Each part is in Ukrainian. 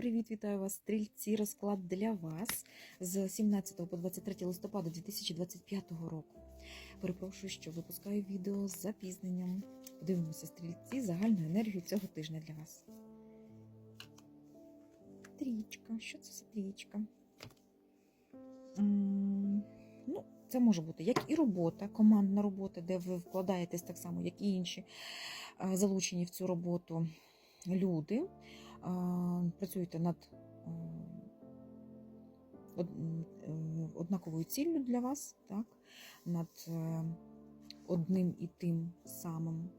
Привіт, вітаю вас, стрільці. Розклад для вас з 17 по 23 листопада 2025 року. Перепрошую, що випускаю відео з запізненням. Подивимося, стрільці, загальну енергію цього тижня для вас. Трічка. Що це за трічка? Ну, це може бути як і робота, командна робота, де ви вкладаєтесь так само, як і інші е, залучені в цю роботу люди. Працюєте над е, од- однаковою ціллю для вас, так? над е, одним і тим самим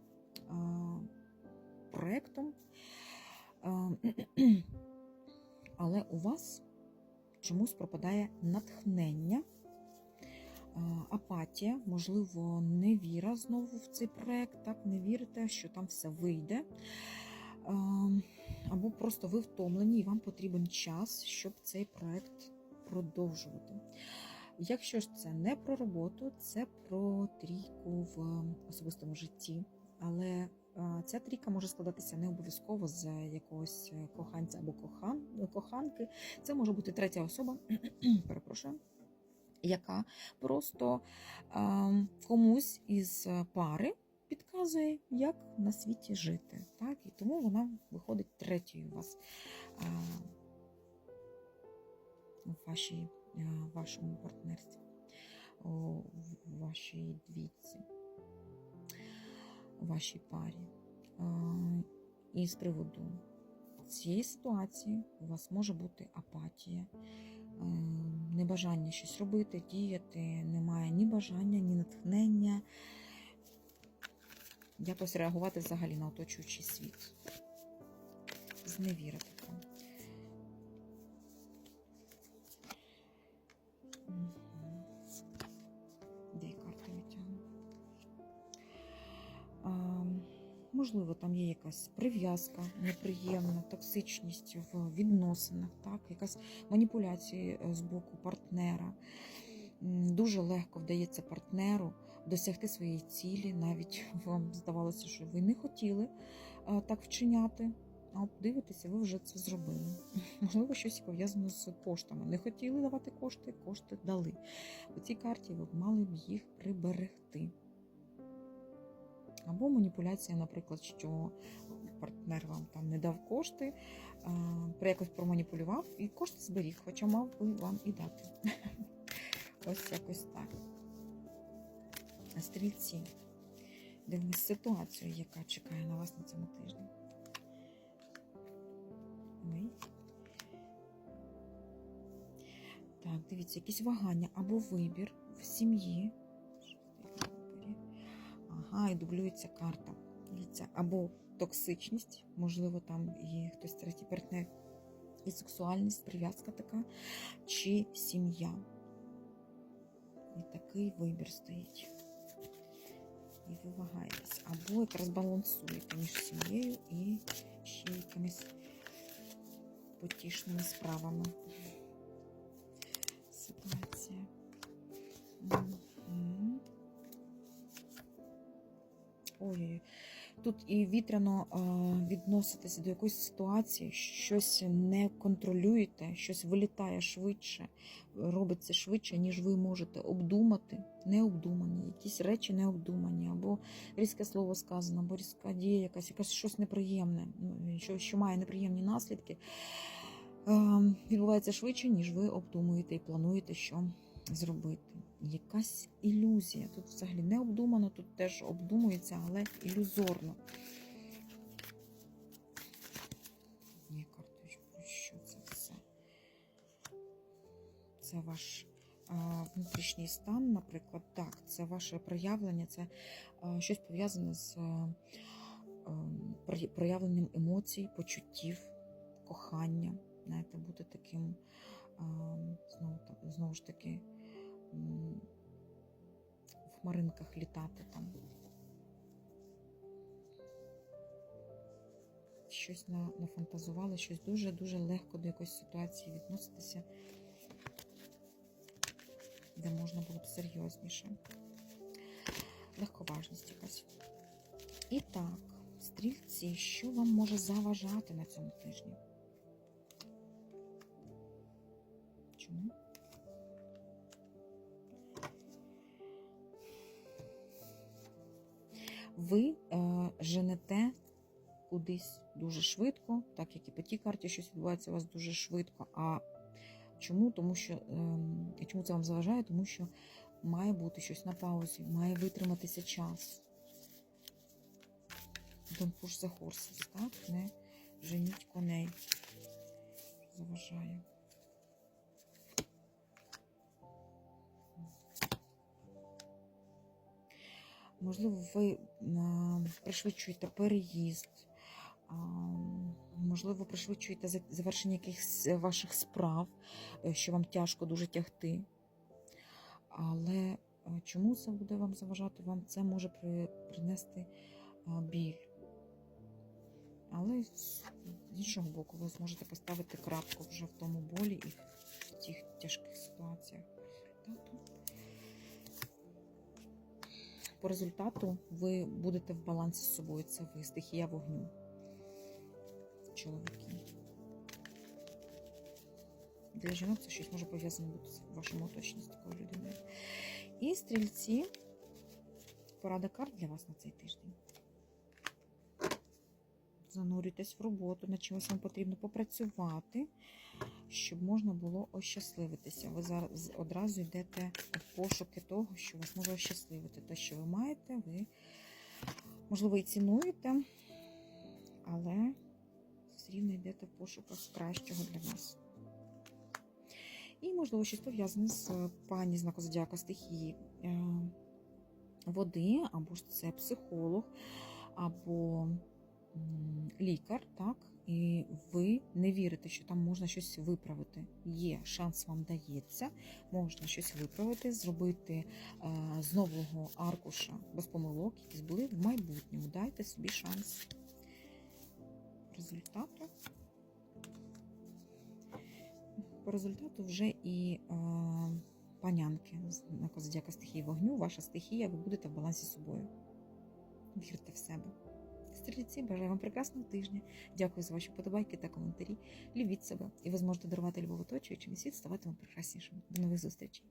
проєктом. Але у вас чомусь пропадає натхнення, апатія, можливо, невіра знову в цей проект, так, не вірите, що там все вийде. Е, Або просто ви втомлені і вам потрібен час, щоб цей проект продовжувати. Якщо ж це не про роботу, це про трійку в особистому житті. Але е, ця трійка може складатися не обов'язково з якогось коханця або кохан, коханки. Це може бути третя особа, перепрошую, яка просто е, комусь із пари підказує, як на світі жити. Так? І тому вона виходить третьою у вас в вашій, вашому партнерстві, у вашій двійці, у вашій парі. І з приводу цієї ситуації у вас може бути апатія, небажання щось робити, діяти, немає ні бажання, ні натхнення, якось реагувати взагалі на оточуючий світ. Зневіра така. Де карти витягну? Можливо, там є якась прив'язка неприємна, токсичність в відносинах, так? якась маніпуляція е, з боку партнера. Дуже легко вдається партнеру досягти своєї цілі. Навіть вам здавалося, що ви не хотіли так вчиняти. А дивитеся, ви вже це зробили. Можливо, щось пов'язане з коштами. Не хотіли давати кошти, кошти дали. У цій карті ви мали б їх приберегти. Або маніпуляція, наприклад, що партнер вам там не дав кошти, а, при якось проманіпулював і кошти зберіг, хоча мав би вам і дати. Ось якось так. Стрільці. Дивимось ситуацію, яка чекає на вас на цьому тижні. Ой. Так, дивіться, якісь вагання або вибір в сім'ї. Ага, і дублюється карта. Дивіться, або токсичність, можливо, там є хтось третій партнер, і сексуальність, прив'язка така, чи сім'я. І такий вибір стоїть. І ви. Або якраз балансуєте між сім'єю і ще якимись потішними справами. Ситуація. Тут і вітряно е, відноситеся до якоїсь ситуації, щось не контролюєте, щось вилітає швидше, робиться швидше, ніж ви можете обдумати, необдумані, якісь речі необдумані, або різке слово сказано, або різка дія, якась, якась щось неприємне, ну, що, що має неприємні наслідки. Е, відбувається швидше, ніж ви обдумуєте і плануєте, що зробити. Якась ілюзія. Тут взагалі не обдумано, тут теж обдумується, але ілюзорно. Ні, карточку, що це все? Це ваш а, внутрішній стан, наприклад. Так, це ваше проявлення, це а, щось пов'язане з а, а, проявленням емоцій, почуттів, кохання. Знаєте, бути таким, а, знову, знову ж таки, в хмаринках літати там. Щось нафантазували, щось дуже-дуже легко до якоїсь ситуації відноситися, де можна було б серйозніше. Легковажність якась. І так, стрільці, що вам може заважати на цьому тижні? Чому? Ви е, женете кудись дуже швидко, так як і по тій карті щось відбувається у вас дуже швидко. А чому? Тому що ем, чому це вам заважає? Тому що має бути щось на паузі, має витриматися час. Don't push the horses, так? Не женіть коней. Заважає. Можливо, ви пришвидшуєте переїзд, можливо, пришвидшуєте завершення якихось ваших справ, е, що вам тяжко дуже тягти. Але е, чому це буде вам заважати? Вам це може при- принести біль. Але з іншого боку, ви зможете поставити крапку вже в тому болі і в тих тяжких ситуаціях. По результату ви будете в балансі з собою. Це ви стихія вогню. Чоловіки. Для жінок це щось може пов'язане бути з вашим оточенням з такою людиною. І стрільці. Порада карт для вас на цей тиждень. Занурюйтесь в роботу, над чимось вам потрібно попрацювати, щоб можна було ощасливитися. Ви зараз одразу йдете в пошуки того, що вас може ощасливити. Те, що ви маєте, ви, можливо, і цінуєте, але все рівно йдете в пошуках кращого для вас. І, можливо, щось пов'язане з е, пані знаку зодіака стихії е, води, або ж це психолог, або лікар, так, і ви не вірите, що там можна щось виправити. Є шанс вам дається, можна щось виправити, зробити е, з нового аркуша без помилок, які були в майбутньому. Дайте собі шанс результату. По результату вже і е, панянки на козадяка стихії вогню, ваша стихія, ви будете в балансі з собою. Вірте в себе. Стрільці, бажаю вам прекрасного тижня. Дякую за ваші подобайки та коментарі. Любіть себе, і ви зможете дарувати любов оточуючим, і світ ставати вам прекраснішим. До нових зустрічей!